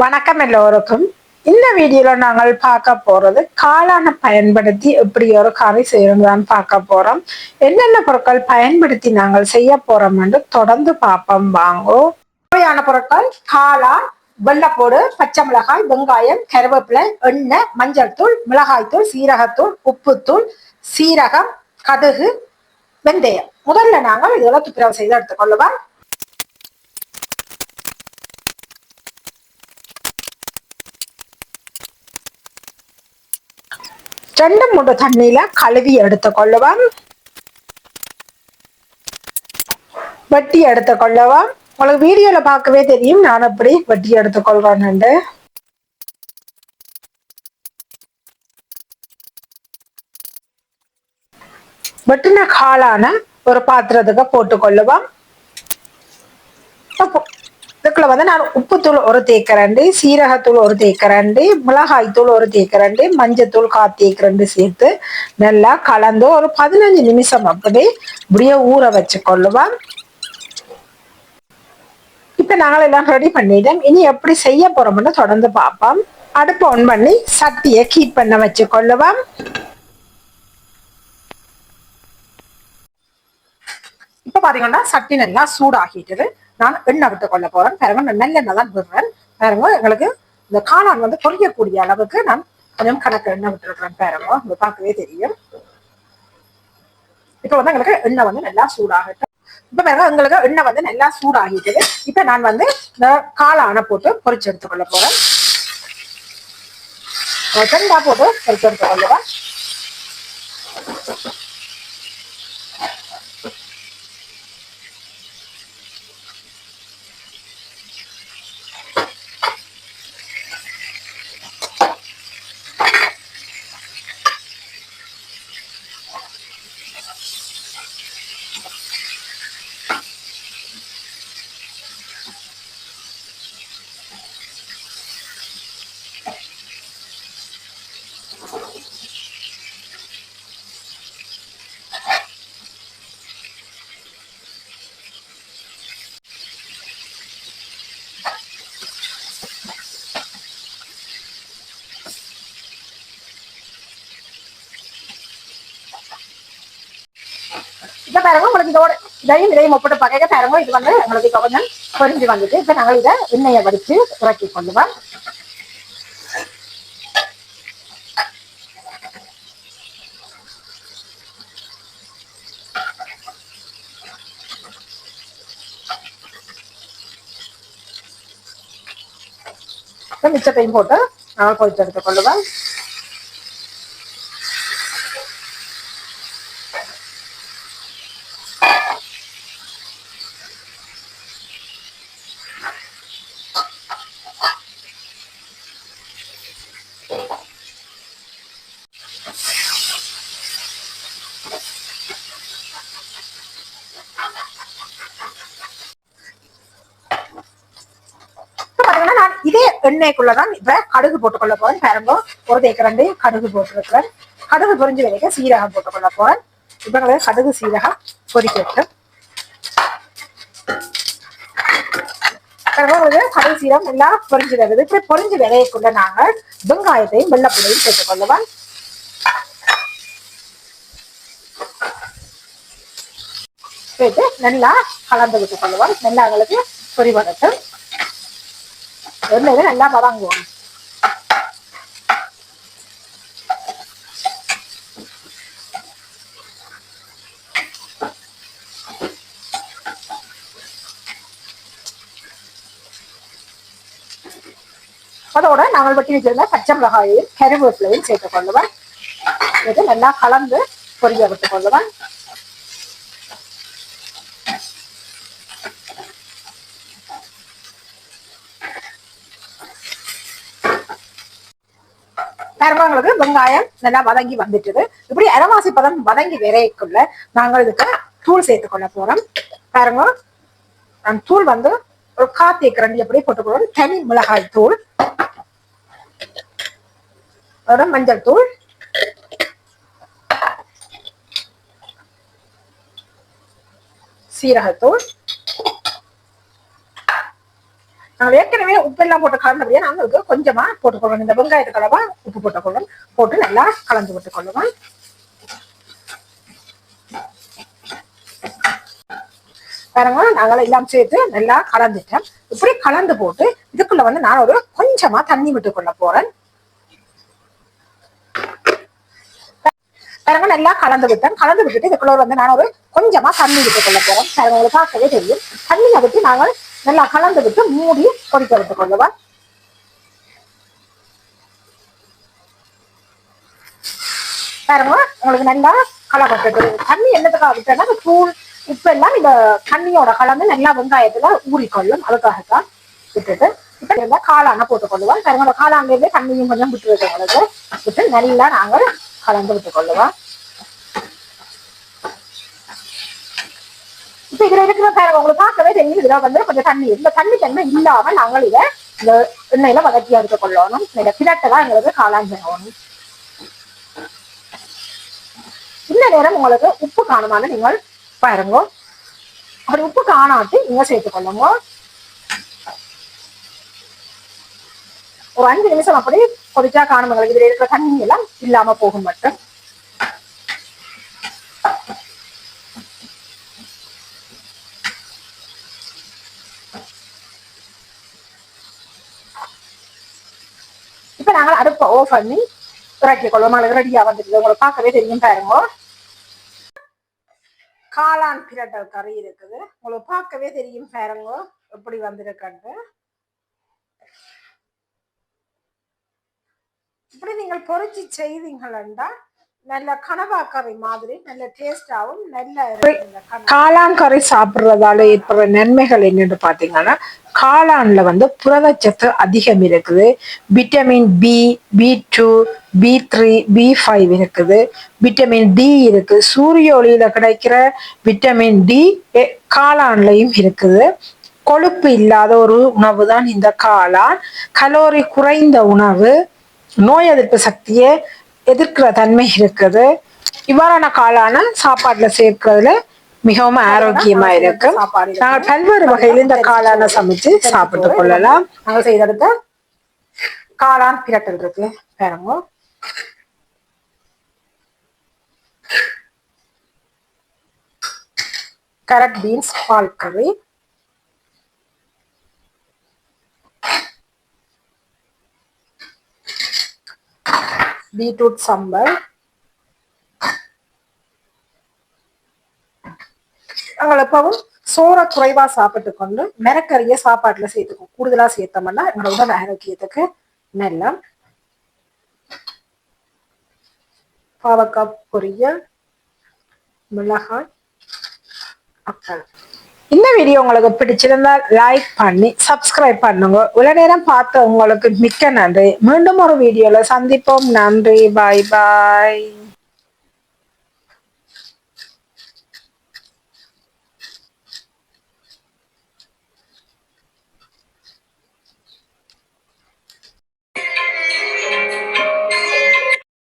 வணக்கம் எல்லோருக்கும். இந்த வீடியோல நாங்கள் பார்க்க போறது காளானை பயன்படுத்தி எப்படி ஒரு கறி செய்யறதுதான் பார்க்க போறோம். என்னென்ன பொருட்கள் பயன்படுத்தி நாங்கள் செய்ய போறோம் என்று தொடர்ந்து பார்ப்போம். வாங்கோ. தேவையான பொருட்கள் காளான் வெள்ளப்போடு பச்சை மிளகாய் வெங்காயம் கருவேப்பிலை எண்ணெய் மஞ்சள் தூள் மிளகாய் தூள் சீரகத்தூள் உப்புத்தூள் சீரகம் கடுகு வெந்தயம். முதல்ல நாங்கள் இதெல்லாம் துப்புரவு செய்து எடுத்துக்கொள்ளுவோம். ரெண்டு மூன்று தண்ணியில கழுவி வட்டி எடுத்து எடுத்துக்கொள்ளுவோம் உங்களுக்கு வீடியோல பார்க்கவே தெரியும். நான் அப்படி வெட்டி எடுத்துக்கொள்வேன்னு வெட்டின காளான ஒரு பாத்திரத்துக்கு போட்டுக்கொள்ளுவோம் இதுக்குள்ள வந்து நான் உப்புத்தூள் ஒரு தேக்கரண்டு சீரகத்தூள் ஒரு தேக்கரண்டு மிளகாய் தூள் ஒரு தேக்கரண்டு மஞ்சத்தூள் காத்தேக்கரண்டு சேர்த்து நல்லா கலந்து ஒரு பதினஞ்சு நிமிஷம் அப்படி இப்படியே ஊற வச்சு கொள்ளுவோம் இப்ப நாங்கள் எல்லாம் ரெடி பண்ணிட்டோம். இனி எப்படி செய்ய போறோம்னு தொடர்ந்து பார்ப்போம். அடுப்பு ஆன் பண்ணி சட்டியை கீட் பண்ண வச்சு கொள்ளுவோம் இப்ப பாத்தீங்கன்னா சட்டி நல்லா சூடாகிட்டது. நான் எண்ணெய் விட்டு கொள்ள போறேன். பாருங்க நான் நல்லெண்ணெய் தான் விடுறேன் பாருங்க எங்களுக்கு இந்த காளான் வந்து பொரியக்கூடிய அளவுக்கு நான் கொஞ்சம் கணக்கு எண்ணெய் விட்டுருக்கிறேன் பாருங்க. உங்களுக்கு பார்க்கவே தெரியும். இப்ப வந்து எங்களுக்கு எண்ணெய் வந்து நல்லா சூடாகட்டும். இப்ப பாருங்க எங்களுக்கு எண்ணெய் வந்து நல்லா சூடாகிட்டு இப்ப நான் வந்து இந்த காளானை போட்டு பொரிச்சு எடுத்துக்கொள்ள போறேன். தேங்காய் போட்டு பொரிச்சு எடுத்துக்கொள்ளுவேன் இப்போ பாருங்க உங்களுக்கு இதோட இதையும் இதையும் ஒப்பிட்டு பார்க்க பாருங்க இது வந்து உங்களுக்கு இப்ப கொஞ்சம் பொரிஞ்சு வந்துட்டு இப்ப நாங்கள் இதை எண்ணெயை வடித்து இறக்கி கொள்ளுவோம் மிச்சத்தையும் போட்டு நாங்கள் பொரிச்சு எடுத்துக் கொள்ளுவோம் இப்ப பாத்தீங்கன்னா நான் இதே எண்ணெய்க்குள்ளதான் இப்ப கடுகு போட்டுக்கொள்ள போறேன். பாருங்க ஒரு தேக்கரண்டு கடுகு போட்டிருக்கிறேன். கடுகு பொறிஞ்சு வரைக்கும் சீரகம் போட்டுக்கொள்ள போறேன். இப்ப நான் கடுகு சீரகம் பொரிக்கட்டும். பாருங்க, கடல் கடுகு எல்லாம் பொறிஞ்சு வருது. இப்ப பொறிஞ்சு விலையக்குள்ள நாங்கள் வெங்காயத்தையும் வெள்ளப்பொடியும் சேர்த்துக்கொள்ளுவேன் சேர்த்து நல்லா கலந்து விட்டுக் கொள்ளுவோம் நல்லா எங்களுக்கு பொறிவடட்டும் எண்ணெயில நல்லா வதங்குவோம் அதோட நாங்கள் வெட்டி வச்சிருந்த பச்சை மிளகாயையும் கருவேப்பிலையும் சேர்த்துக் கொள்ளுவேன் இது நல்லா கலந்து பொரிய விட்டுக் கொள்ளுவேன் பாருங்களுக்கு வெங்காயம் நல்லா வதங்கி வந்துட்டுது. இப்படி அரைவாசி பதம் வதங்கி விரைக்குள்ள நாங்கள் இதுக்கு தூள் சேர்த்து கொள்ள போறோம். பாருங்க. நான் தூள் வந்து ஒரு காத்தி கரண்டி எப்படி போட்டுக்கொள்வோம் தனி மிளகாய் தூள். அதோட மஞ்சள் தூள். சீரகத்தூள். நாங்கள் ஏற்கனவே உப்பு எல்லாம் போட்டு கலந்தபடியா நாங்களுக்கு கொஞ்சமா போட்டுக்கொள்ளணும். இந்த வெங்காயத்து கலவா உப்பு போட்டுக்கொள்ளும் போட்டு நல்லா கலந்து விட்டுக்கொள்ளுவோம் பாருங்க நாங்கள் எல்லாம் சேர்த்து நல்லா கலந்துட்டேன். இப்படி கலந்து போட்டு இதுக்குள்ள வந்து நான் ஒரு கொஞ்சமா தண்ணி விட்டு கொள்ள போறேன். பாருங்க நல்லா கலந்து விட்டேன். கலந்து விட்டுட்டு இதுக்குள்ள வந்து நான் ஒரு கொஞ்சமா தண்ணி விட்டு கொள்ள போறேன். பாருங்க உங்களுக்கு பார்க்கவே தெரியும். தண்ணியை விட்டு நாங்கள் நல்லா கலந்து விட்டு மூடி கொதிக்க விட்டு கொள்ளுவா பாருங்க உங்களுக்கு நல்லா கலப்பட்டு தண்ணி என்னத்துக்காக விட்டேன்னா தூள் உப்பு எல்லாம் இந்த தண்ணியோட கலந்து நல்லா வெங்காயத்துல ஊறிக்கொள்ளும் அதுக்காகத்தான் விட்டுட்டு இப்ப நல்லா காளான போட்டுக்கொள்ளுவோம் பாருங்க காளான்ல தண்ணியும் கொஞ்சம் விட்டு உங்களுக்கு. விட்டு நல்லா நாங்கள் கலந்து விட்டுக்கொள்ளுவோம் இப்ப இதுல இருக்கிற பாருங்க உங்களுக்கு பார்க்கவே தெரியும் இதுல வந்து கொஞ்சம் தண்ணி இந்த தண்ணி தன்மை இல்லாம நாங்கள் இதை இந்த எண்ணெயில வதக்கி எடுத்து கொள்ளணும். இந்த பிரட்டை தான் எங்களுக்கு காளான் செய்யணும் இந்த நேரம் உங்களுக்கு உப்பு காணுமான நீங்கள் பாருங்க. அப்படி உப்பு காணாட்டு நீங்க சேர்த்துக்கொள்ளுங்க ஒரு அஞ்சு நிமிஷம் அப்படி கொதிச்சா காணும் உங்களுக்கு இதுல இருக்கிற தண்ணி எல்லாம் இல்லாம போகும் மட்டும் இப்ப நாங்கள் அடுப்பை ஓ பண்ணி இறக்கி கொள்வோம் அளவு ரெடியா வந்துட்டு உங்களுக்கு பார்க்கவே தெரியும் பாருங்க காளான் பிரட்டல் கறி இருக்குது உங்களுக்கு பார்க்கவே தெரியும் பாருங்க எப்படி வந்திருக்கன்ட்டு இப்படி நீங்கள் பொறிச்சு செய்தீங்களா நல்ல கனவா கறி மாதிரி நல்ல டேஸ்டாவும் நல்ல காளான் கறி சாப்பிடுறதால ஏற்படுற நன்மைகள் என்னன்னு பாத்தீங்கன்னா காளான்ல வந்து புரதச்சத்து அதிகம் இருக்குது. Vitamin B B two B three B five இருக்குது. விட்டமின் டி இருக்கு சூரிய ஒளியில கிடைக்கிற விட்டமின் டி காளான்லையும் இருக்குது. கொழுப்பு இல்லாத ஒரு உணவு தான் இந்த காளான். கலோரி குறைந்த உணவு. நோய் எதிர்ப்பு சக்தியை எதிர்க்கிற தன்மை இருக்குது. இவ்வாறான காளான சாப்பாட்டுல சேர்க்கிறதுல மிகவும் ஆரோக்கியமா இருக்கு. நாங்கள் பல்வேறு வகையில் இந்த காளான சமைச்சு சாப்பிட்டு கொள்ளலாம். நாங்கள் செய்தெடுத்த காளான் பிரட்டல் இருக்கு. பாருங்க. கரட் பீன்ஸ் பால் கறி. பீட்ரூட் சம்பல் நாங்கள் எப்பவும் சோறை குறைவா சாப்பிட்டு கொண்டு மிரக்கறியை சாப்பாட்டுல சேர்த்துக்கோ. கூடுதலா சேர்த்தோம்னா எங்களோட உடல் ஆரோக்கியத்துக்கு நல்ல பாவக்காய் பொரியல் மிளகாய் அப்பளம். இந்த வீடியோ உங்களுக்கு பிடிச்சிருந்தா லைக் பண்ணி சப்ஸ்கிரைப் பண்ணுங்க. இவ்வளவு நேரம் பார்த்த உங்களுக்கு மிக்க நன்றி. மீண்டும் ஒரு வீடியோல சந்திப்போம். நன்றி. பாய் பாய்